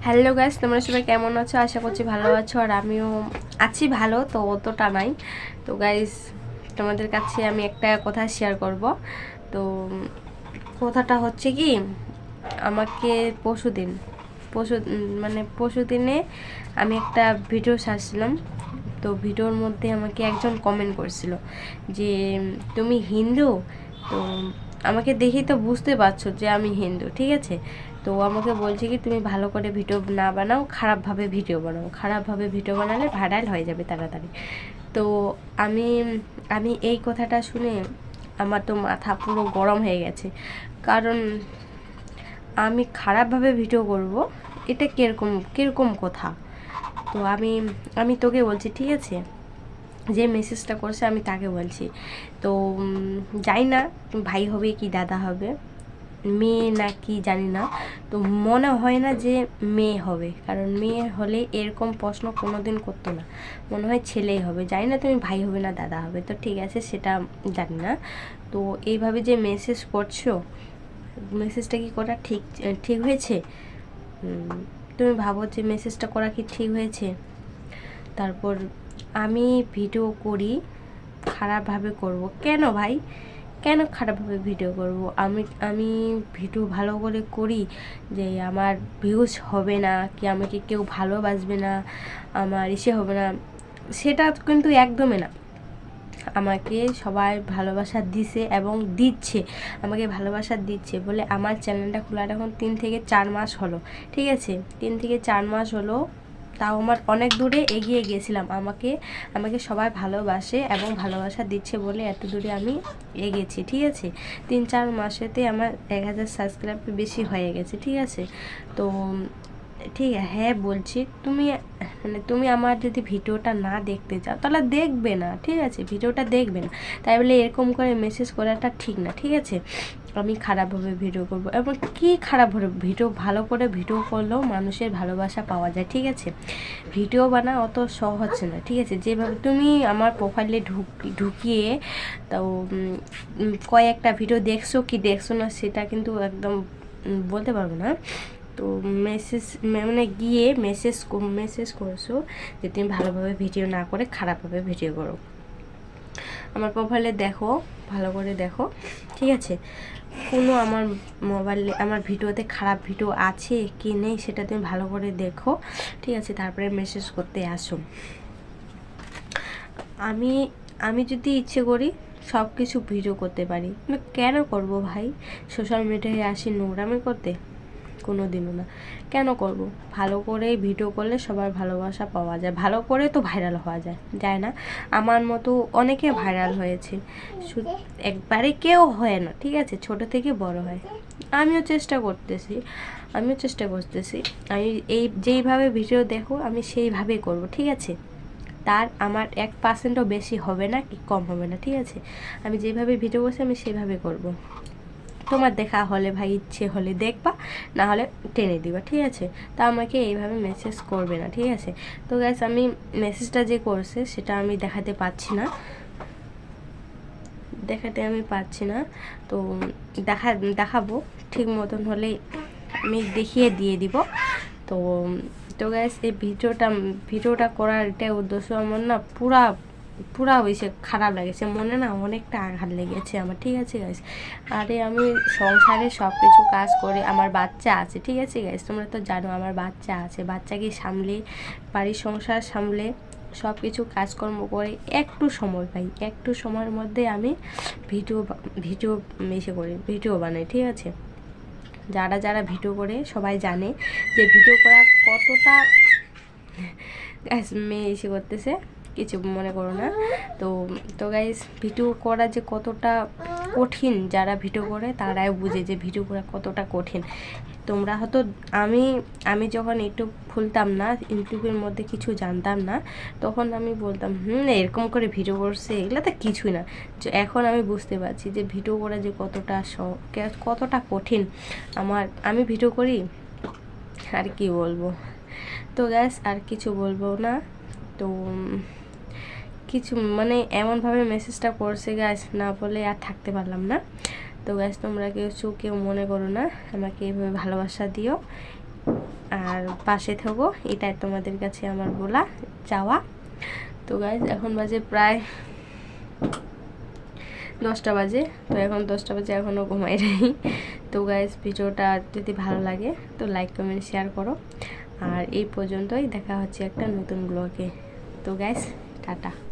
Hello guys তোমরা সবাই কেমন আছো? আশা করছি ভালো আছো আর আমিও আছি ভালো তো অতটা নাই। তো গাইস তোমাদের কাছে আমি একটা কথা শেয়ার করব। তো কথাটা হচ্ছে কি আমাকে পরশু উম, মানে পরশু দিনে আমি একটা ভিডিও ছাড়ছিলাম তো ভিডিওর মধ্যে আমাকে একজন কমেন্ট করছিল যে তুমি হিন্দু? তো আমাকে দেখেই তো বুঝতে পারছ যে আমি হিন্দু ঠিক আছে? তো আমাকে বলছে কি, তুমি ভালো করে ভিডিও না বানাও, খারাপভাবে ভিডিও বানাও। খারাপভাবে ভিডিও বানালে ভাইরাল হয়ে যাবে তাড়াতাড়ি। তো আমি আমি এই কথাটা শুনে আমার তো মাথা পুরো গরম হয়ে গেছে। কারণ আমি খারাপভাবে ভিডিও করব, এটা কীরকম কীরকম কথা? তো আমি আমি তোকে বলছি, ঠিক আছে? যে মেসেজটা করছে আমি তাকে বলছি। তো জানি না, ভাই হবে কি, দাদা হবে। মেয়ে না কি জানি না। তো মনে হয় না যে মেয়ে হবে, কারণ মেয়ে হলে এরকম প্রশ্ন কোনোদিন করতো না। মনে হয় ছেলেই হবে। জানি না তুমি ভাই হবে না দাদা হবে, তো ঠিক আছে সেটা জানি না। তো এইভাবে যে মেসেজ করছ মেসেজটা কি করা ঠিক ঠিক হয়েছে? তুমি ভাবো যে মেসেজটা করা কি ঠিক হয়েছে? তারপর আমি ভিডিও করি, খারাপভাবে করব। কেন ভাই? কেন খারাপভাবে ভিডিও করব? আমি আমি ভিডিও ভালো করে করি যে আমার ভিউজ হবে না, কি আমাকে কেউ ভালোবাসবে না, আমার ইসে হবে না, সেটা কিন্তু একদমই না। আমাকে সবাই ভালোবাসা দিছে এবং দিচ্ছে, আমাকে ভালোবাসা দিচ্ছে বলে আমার চ্যানেলটা খোলার এখন তিন থেকে চার মাস হলো, ঠিক আছে? তিন থেকে চার মাস হলো তাও আমার অনেক দূরে এগিয়ে গিয়েছিলাম। আমাকে আমাকে সবাই ভালোবাসে এবং ভালোবাসা দিচ্ছে বলে এত দূরে আমি এগিয়েছি ঠিক আছে? তিন চার মাসেতে আমার এক হাজার সাবস্ক্রাইব বেশি হয়ে গেছে, ঠিক আছে? তো ঠিক হ্যাঁ বলছি। তুমি মানে তুমি আমার যদি ভিডিওটা না দেখতে চাও, তাহলে দেখবে না, ঠিক আছে? ভিডিওটা দেখবে না। তাই বলে এরকম করে মেসেজ করাটা ঠিক না, ঠিক আছে? আমি খারাপভাবে ভিডিও করব। এবং কি খারাপভাবে ভিডিও ভালো করে ভিডিও করলেও মানুষের ভালোবাসা পাওয়া যায়, ঠিক আছে? ভিডিও বানা অত সহজ না, ঠিক আছে? যেভাবে তুমি আমার প্রোফাইলে ঢুক, ঢুকিয়ে, তো কয়েকটা ভিডিও দেখছ কি দেখছ না, সেটা কিন্তু একদম বলতে পারব না। তো মেসেজ মানে গিয়ে মেসেজ মেসেজ করছ যে তুমি ভালোভাবে ভিডিও না করে খারাপভাবে ভিডিও করো। আমার প্রোফাইলে দেখো, ভালো করে দেখো, ঠিক আছে? কোনো আমার মোবাইলে আমার ভিডিওতে খারাপ ভিডিও আছে কি নেই সেটা তুমি ভালো করে দেখো, ঠিক আছে? তারপরে মেসেজ করতে আসো। আমি আমি যদি ইচ্ছে করি সব কিছু ভিডিও করতে পারি। কেন করব ভাই? সোশ্যাল মিডিয়ায় আসি নোংরামি করতে? কোনো দিনও না। কেন করব? ভালো করে ভিডিও করলে সবার ভালোবাসা পাওয়া যায়। ভালো করে তো ভাইরাল হওয়া যায় যায় না? আমার মতো অনেকে ভাইরাল হয়েছে। একবারে কেউ হয় না, ঠিক আছে? ছোট থেকে বড় হয়। আমিও চেষ্টা করতেছি, আমিও চেষ্টা করতেছি। আমি এই, যেইভাবে ভিডিও দেখো, আমি সেইভাবেই করব, ঠিক আছে? তার আমার এক পার্সেন্টও বেশি হবে না, কি কম হবে না, ঠিক আছে? আমি যেভাবে ভিডিও করছি, আমি সেভাবে করব। তোমার দেখা হলে ভাই, ইচ্ছে হলে দেখবা, না হলে টেনে দিবা, ঠিক আছে? তা আমাকে এইভাবে মেসেজ করবে না, ঠিক আছে? তো গ্যাস আমি মেসেজটা যে করছে, সেটা আমি দেখাতে পাচ্ছি না। দেখাতে আমি পাচ্ছি না। তো দেখা, দেখাবো। ঠিক মতন হলে আমি দেখিয়ে দিয়ে দিব। তো তো গ্যাস এই ভিডিওটা ভিডিওটা করার এটাই উদ্দেশ্য আমার না, পুরা পুরা হয়েছে খারাপ লাগেছে। মনে না অনেকটা আঘাত লেগেছে আমার, ঠিক আছে গাইস আরে আমি সংসারে সব কিছু কাজ করে আমার বাচ্চা আছে, ঠিক আছে গাইস তোমরা তো জানো আমার বাচ্চা আছে। বাচ্চাকে সামলে, বাড়ির সংসার সামলে সব কিছু কাজকর্ম করে একটু সময় পাই। একটু সময়ের মধ্যে আমি ভিডিও ভিডিও মেশে করি, ভিডিও বানাই, ঠিক আছে? যারা যারা ভিডিও করে সবাই জানে যে ভিডিও করা কতটা মেয়ে এসে করতেছে। কিছু মনে করো না। তো তো গাইস ভিডিও করা যে কতটা কঠিন, যারা ভিডিও করে তারাই বুঝে যে ভিডিও করা কতটা কঠিন। তোমরা হয়তো, আমি আমি যখন ইউটিউব খুলতাম না, ইউটিউবের মধ্যে কিছু জানতাম না, তখন আমি বলতাম, হুম, এরকম করে ভিডিও করছে, এগুলো তো কিছুই না। এখন আমি বুঝতে পারছি যে ভিডিও করা যে কতটা কতটা কঠিন। আমার, আমি ভিডিও করি, আর কি বলব? তো গ্যাস আর কিছু বলব না। তো কিছু মানে এমনভাবে মেসেজটা করছে গ্যাস না বলে আর থাকতে পারলাম না। তো গ্যাস তোমরা কিছু কেউ মনে করো না। আমাকে এইভাবে ভালোবাসা দিও। আর পাশে থাকো, এটাই তোমাদের কাছে আমার বলা চাওয়া। তো গাইজ এখন বাজে প্রায় দশটা বাজে। তো এখন দশটা বাজে এখনও ঘুমাই নাই। তো গাইজ ভিডিওটা যদি ভালো লাগে, তো লাইক কমেন্ট শেয়ার করো। আর এই পর্যন্তই দেখা হচ্ছে একটা নতুন ব্লগে তো গাইজ টাটা।